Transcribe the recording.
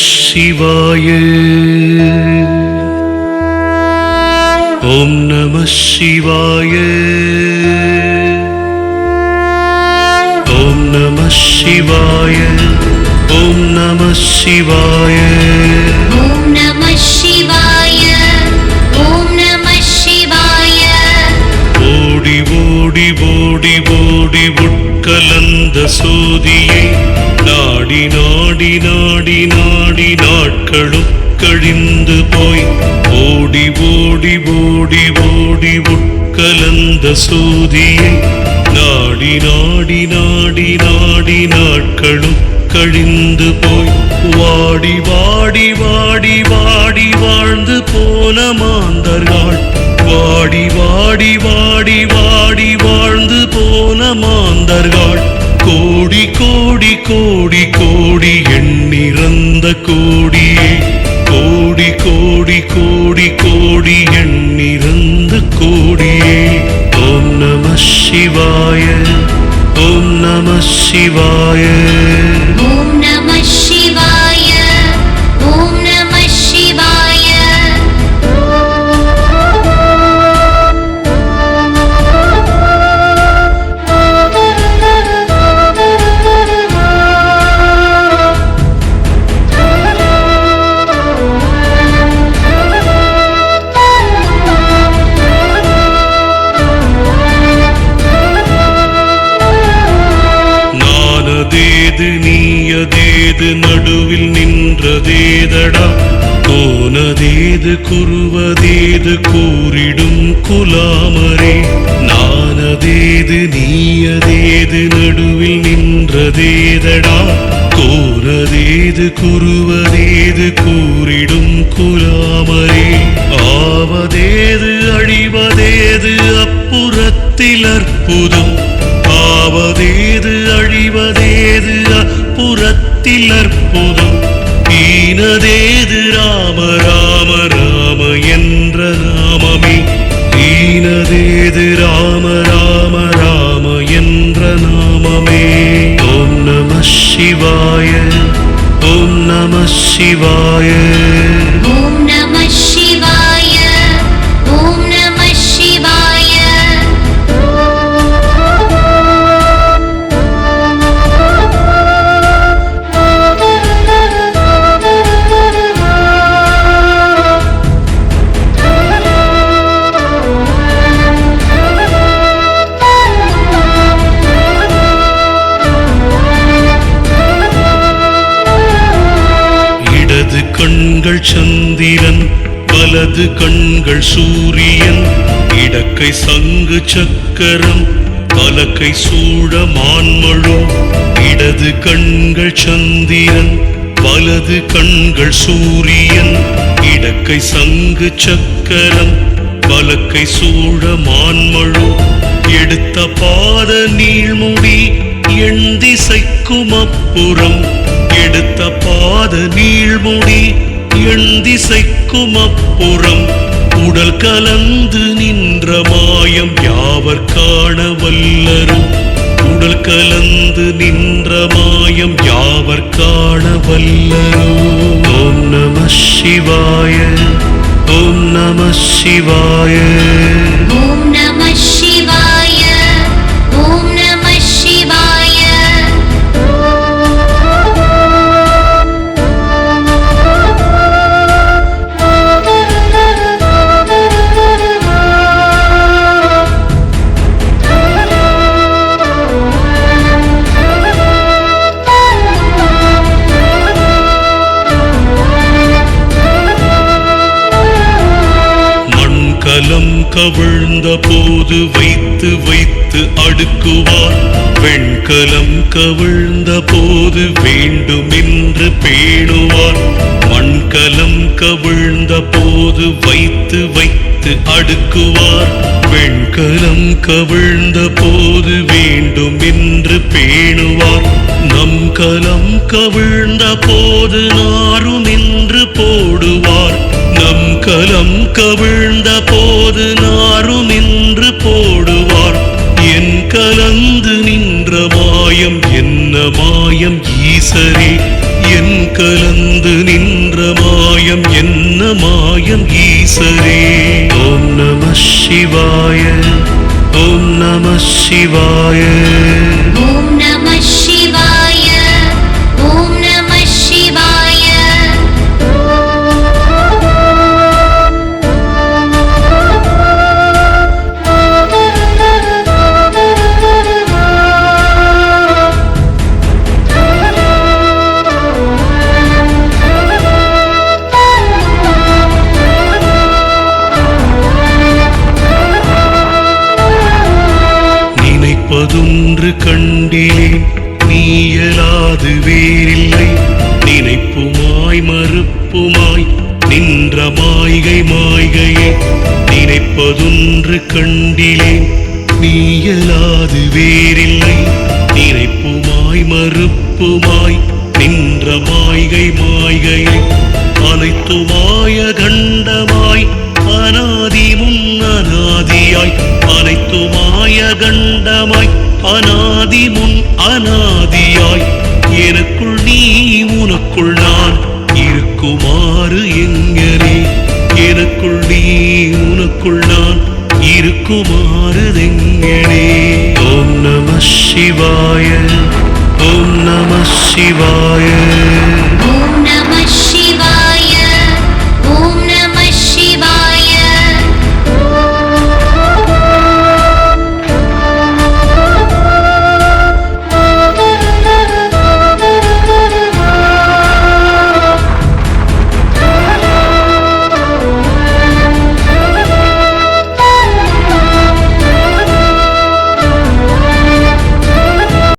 சிவாய ஓம் நம சிவாய ஓம் நம சிவாய ஓம் நம சிவாய ஓம் ஓடி ஓடி ஓடி ஓடி. கலந்த சோதியை நாடி நாடி நாடி நாடி நாட்களும் கழிந்து போய் ஓடி ஓடி ஓடி ஓடி உட்கலந்த சோதியை நாடி நாடி நாடி நாடி நாட்களும் கழிந்து போய் வாடி வாடி வாடி வாடி வாழ்ந்து போன மாந்தர்கள் வாடி வாடி வாடி வாடி வாழ்ந்து போன மாந்தர்கள் கோடி கோடி எண்ணிறந்த கோடியே. கோடி கோடி கோடி கோடி எண்ணிறந்த கோடியே. ஓம் நம சிவாய ஓம் நம சிவாய. ஓம் நம சிவாய. இது நடுவில் நின்றதேதடா? கோனதேது குருவதேது கூறிடும் குலாமரே. நானதேது நீயதேது நடுவில் நின்றதேதடா? கோனதேது குருவதேது கூறிடும் குலாமரே. ஆவதேது அழிவதேது அப்புறத்தில் அற்புதம் ஆவதேது அழிவதேது புறத்தில் அற்புதம் ஈனதேது ராம ராம ராம என்ற நாமமே. ஈனதேது ராம ராம ராம என்ற நாமமே. ஓம் நம சிவாய ஓம் நம சிவாய. சந்திரன் வலது கண்கள் சூரியன் இடக்கை சங்கு சக்கரம் வலக்கை சூழ மான்மழும் இடது கண்கள் சந்திரன் வலது கண்கள் சூரியன் இடக்கை சங்கு சக்கரம் வலக்கை சூழ மான்மழும். எடுத்த பாத நீள்முடி எண் திசைக்கும் அப்புறம் எடுத்த பாத நீள்முடி எண்திசைக்கும் அப்புறம் உடல் கலந்து நின்ற மாயம் யாவர் காண வல்லரும் உடல் கலந்து நின்ற மாயம் யாவர் காண வல்லரும் ஓம் நம சிவாய ஓம் நம சிவாய. ஓம் நம சிவாய. உள்ளம் கவிழ்ந்த போது வைத்து வைத்து அடுக்குவார். வெண்கலம் கவிழ்ந்த போது வேண்டுமென்று பேணுவார். மண்கலம் கவிழ்ந்த போது வைத்து வைத்து அடுக்குவார். வெண்கலம் கவிழ்ந்த போது வேண்டும் என்று பேணுவார். நம் கலம் கவிழ்ந்த போது நாருமென்று போடுவார் கலம் கவிழ்ந்த போது நாரும் நின்று போடுவார். என் கலந்து நின்ற மாயம் என்ன மாயம் ஈசரே? என் கலந்து நின்ற மாயம் என்ன மாயம் ஈசரே? ஓம் நம சிவாய ஓம் நம சிவாய. ஓம் நினைப்பதொன்று கண்டிலேன் நீயலாது வேறில்லை. நினைப்புமாய் மறுப்புமாய் நின்ற மாய்கை மாய்கையை நினைப்பதொன்று கண்டிலேன் நீயலாது வேறில்லை. நினைப்புமாய் மறுப்புமாய் நின்ற மாய்கை மாய்கையை அனைத்துமாய கண்டமாய் அனாதி முன் அனாதியாய். எனக்குள் நீ உனக்குள் நான் இருக்குமாறு எங்கனே. எனக்குள் நீ உனக்குள் நான் இருக்குமாறு எங்கனே ஓம் நம சிவாய ஓம் நம சிவாய.